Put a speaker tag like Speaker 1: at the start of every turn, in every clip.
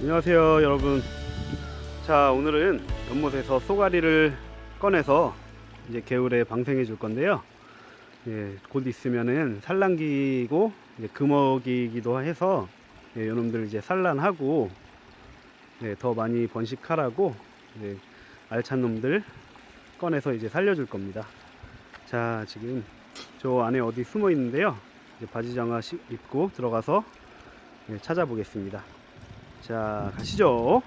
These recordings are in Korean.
Speaker 1: 안녕하세요 여러분. 자 오늘은 연못에서 쏘가리를 꺼내서 이제 개울에 방생해 줄 건데요. 예, 곧 있으면은 산란기고 이제 금어기이기도 해서 예, 요놈들 이제 산란하고 예, 더 많이 번식하라고 이제 알찬 놈들 꺼내서 이제 살려줄 겁니다. 자 지금 저 안에 어디 숨어 있는데요. 이제 바지 장화 시- 입고 들어가서 예, 찾아보겠습니다 자 가시죠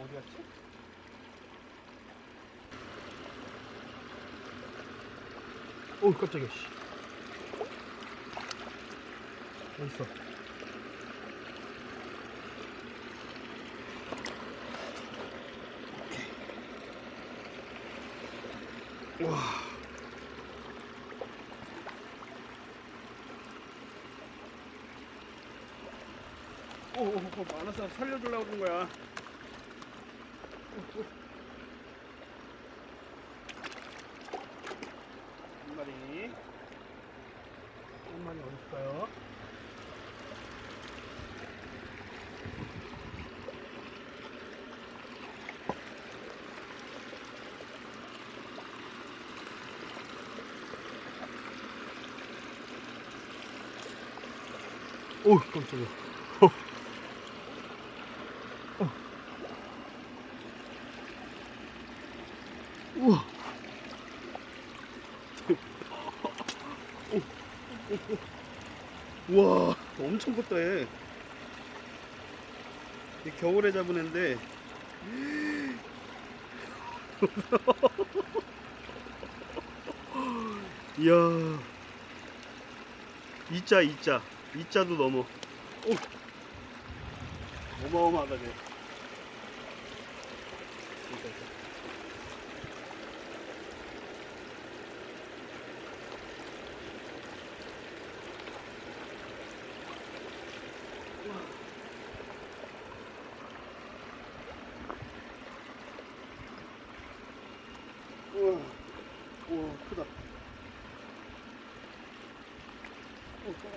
Speaker 1: 어디 갔지? 오 깜짝이야 씨. 어딨어 와 오, 오, 오, 알았어 살려주려고 그런 거야 한 마리 한 마리 어디 있을까요? 오 깜짝이야 어. 어. 우와 우와 엄청 컸다 얘. 이 겨울에 잡은 애인데 이야 이자 이자 이자도 넘어 오. 어마어마하다 쟤. 우와, 우와, 크다. 어, 어, 아, 저, 어. 우와,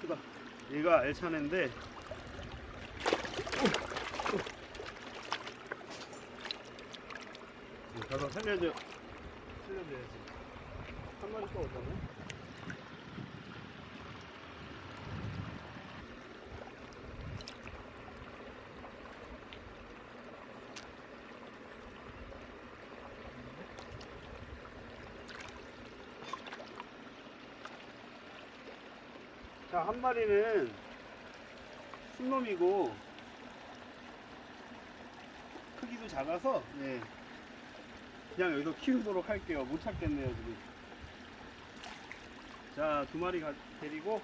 Speaker 1: 크다. 얘가 알차네인데. 가서 살려줘. 살려줘야지. 한 마리 또 어쩌네? 자, 한 마리는 순놈이고 크기도 작아서 네. 그냥 여기서 키우도록 할게요. 못 찾겠네요, 지금. 자, 두 마리 가, 데리고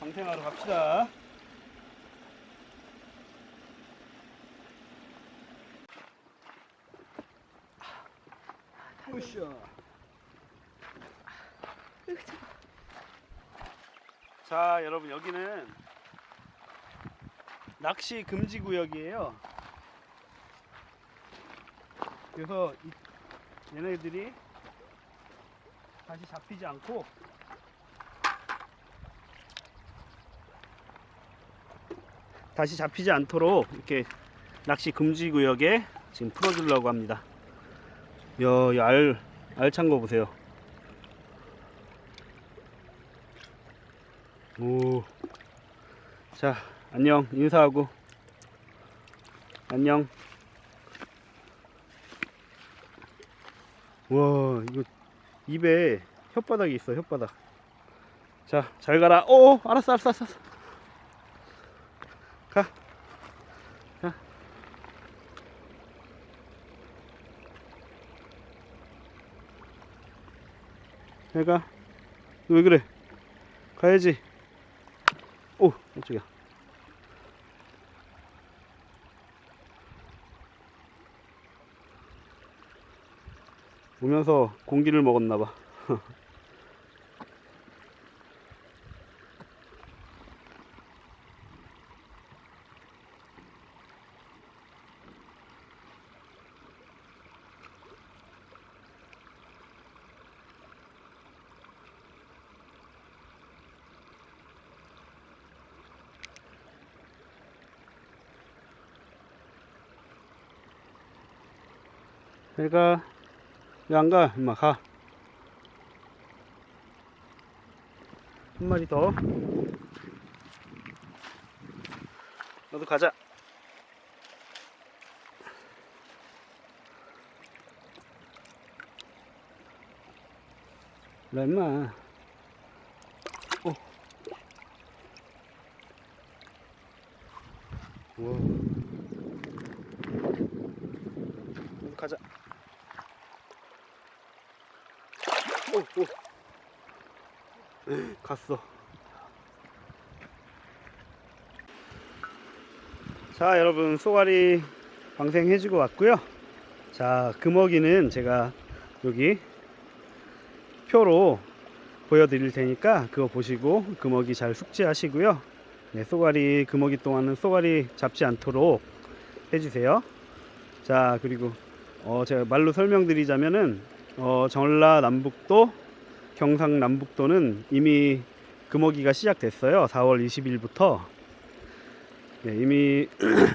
Speaker 1: 방생하러 갑시다. 으쌰. 자, 여러분 여기는 낚시 금지 구역이에요. 그래서 이- 얘네들이 다시 잡히지 않고 다시 잡히지 않도록 이렇게 낚시 금지 구역에 지금 풀어주려고 합니다. 야, 이 알, 알찬 거 보세요. 오, 자, 안녕. 인사하고. 안녕. 와, 이거 입에 혓바닥이 있어, 혓바닥. 자, 잘 가라. 오, 알았어, 알았어, 알았어. 가. 가. 잘 가. 너 왜 그래? 가야지. 오, 깜짝이야. 오면서 공기를 먹었나 봐. 내가 왜안 가? 임마 가. 한 마리 더. 너도 가자. 나 임마. 어. 너도 가자. 오, 오. 갔어. 자, 여러분, 쏘가리 방생 해주고 왔고요. 자, 금어기는 제가 여기 표로 보여드릴 테니까 그거 보시고 금어기 잘 숙지하시고요. 네, 쏘가리, 금어기 동안은 쏘가리 잡지 않도록 해주세요. 자, 그리고 어, 제가 말로 설명드리자면은 어, 전라남북도, 경상남북도는 이미 금어기가 시작됐어요. 4월 20일부터. 네, 이미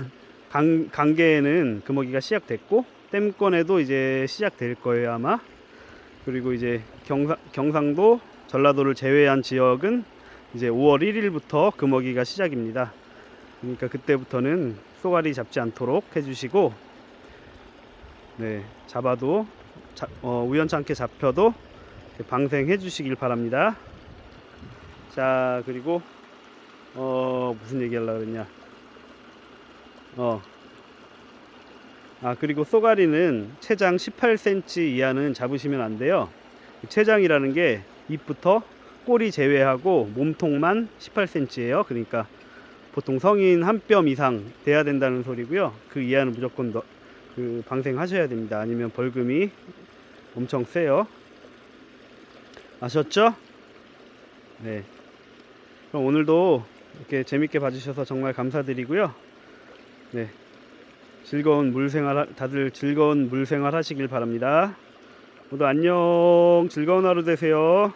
Speaker 1: 강, 강계에는 금어기가 시작됐고, 댐권에도 이제 시작될 거예요, 아마. 그리고 이제 경상, 경상도, 전라도를 제외한 지역은 이제 5월 1일부터 금어기가 시작입니다. 그러니까 그때부터는 쏘가리 잡지 않도록 해주시고, 네, 잡아도 자, 어, 우연찮게 잡혀도 방생해 주시길 바랍니다. 자, 그리고 어, 무슨 얘기 하려고 그랬냐? 어. 아, 그리고 쏘가리는 체장 18cm 이하는 잡으시면 안 돼요. 체장이라는 게 입부터 꼬리 제외하고 몸통만 18cm예요. 그러니까 보통 성인 한 뼘 이상 돼야 된다는 소리고요. 그 이하는 무조건 너, 그 방생하셔야 됩니다. 아니면 벌금이 엄청 세요. 아셨죠? 네. 그럼 오늘도 이렇게 재밌게 봐주셔서 정말 감사드리고요. 네. 즐거운 물생활, 하- 다들 즐거운 물생활 하시길 바랍니다. 모두 안녕. 즐거운 하루 되세요.